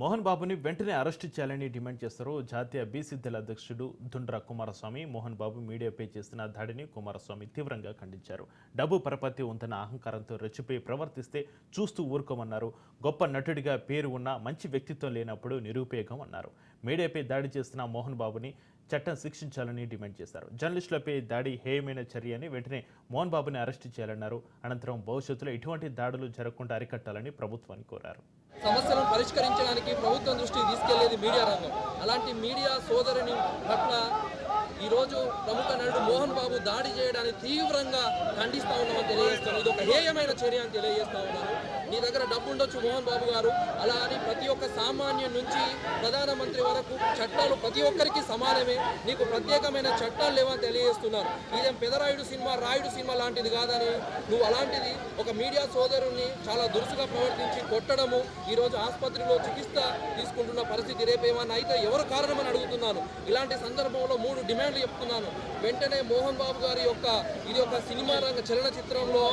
మోహన్ బాబుని వెంటనే అరెస్టు చేయాలని డిమాండ్ చేస్తారు. జాతీయ బీసీద్దల అధ్యక్షుడు దుండ్ర కుమారస్వామి మోహన్ బాబు మీడియాపై చేస్తున్న దాడిని కుమారస్వామి తీవ్రంగా ఖండించారు. డబ్బు పరపతి ఉందన్న అహంకారంతో రెచ్చిపోయి ప్రవర్తిస్తే చూస్తూ ఊరుకోమన్నారు. గొప్ప నటుడిగా పేరు ఉన్న మంచి వ్యక్తిత్వం లేనప్పుడు నిరుపయోగం అన్నారు. మీడియాపై దాడి చేస్తున్న మోహన్ బాబుని చట్టం శిక్షించాలని డిమాండ్ చేశారు. జర్నలిస్టులపై దాడి హేయమైన చర్య అని వెంటనే మోహన్ బాబుని అరెస్టు చేయాలన్నారు. అనంతరం భవిష్యత్తులో ఇటువంటి దాడులు జరగకుండా అరికట్టాలని ప్రభుత్వాన్ని కోరారు. పరిష్కరించడానికి ప్రభుత్వం దృష్టికి తీసుకెళ్ళేది మీడియా రంగం. అలాంటి మీడియా సోదరుని పట్ల ఈరోజు ప్రముఖ నటుడు మోహన్ బాబు దాడి చేయడాన్ని తీవ్రంగా ఖండిస్తా ఉన్నామని తెలియజేస్తున్నాను ఇది ఒక హేయమైన చర్య అని తెలియజేస్తా ఉన్నాను నీ దగ్గర డబ్బు ఉండొచ్చు మోహన్ బాబు గారు. అలా అని సామాన్యం నుంచి ప్రధానమంత్రి వరకు చట్టాలు ప్రతి ఒక్కరికి సమానమే. నీకు ప్రత్యేకమైన చట్టాలు లేవని తెలియజేస్తున్నాను ఇదేం పెదరాయుడు సినిమా రాయుడు సినిమా లాంటిది కాదని నువ్వు అలాంటిది ఒక మీడియా సోదరుణ్ణి చాలా దురుసుగా ప్రవర్తించి కొట్టడము ఈరోజు ఆసుపత్రిలో చికిత్స తీసుకుంటున్న పరిస్థితి రేపు అయితే ఎవరు కారణమని అడుగుతున్నాను. ఇలాంటి సందర్భంలో మూడు డిమాండ్లు చెప్తున్నాను. వెంటనే మోహన్ బాబు గారి యొక్క ఇది ఒక సినిమా రంగ చలనచిత్రంలో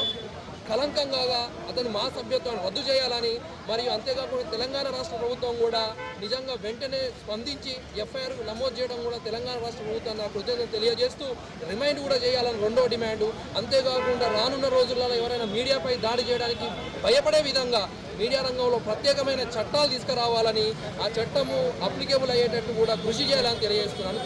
కలంకం కాగా అతని మా సభ్యత్వాన్ని రద్దు చేయాలని మరియు అంతేకాకుండా తెలంగాణ రాష్ట్ర ప్రభుత్వం కూడా నిజంగా వెంటనే స్పందించి ఎఫ్ఐఆర్ నమోదు చేయడం కూడా తెలంగాణ రాష్ట్ర ప్రభుత్వం నా కృతజ్ఞతలు తెలియజేస్తూ రిమైండ్ కూడా చేయాలని రెండో డిమాండు. అంతేకాకుండా రానున్న రోజులలో ఎవరైనా మీడియాపై దాడి చేయడానికి భయపడే విధంగా మీడియా రంగంలో ప్రత్యేకమైన చట్టాలు తీసుకురావాలని ఆ చట్టము అప్లికేబుల్ అయ్యేటట్టు కూడా కృషి చేయాలని తెలియజేస్తున్నాను.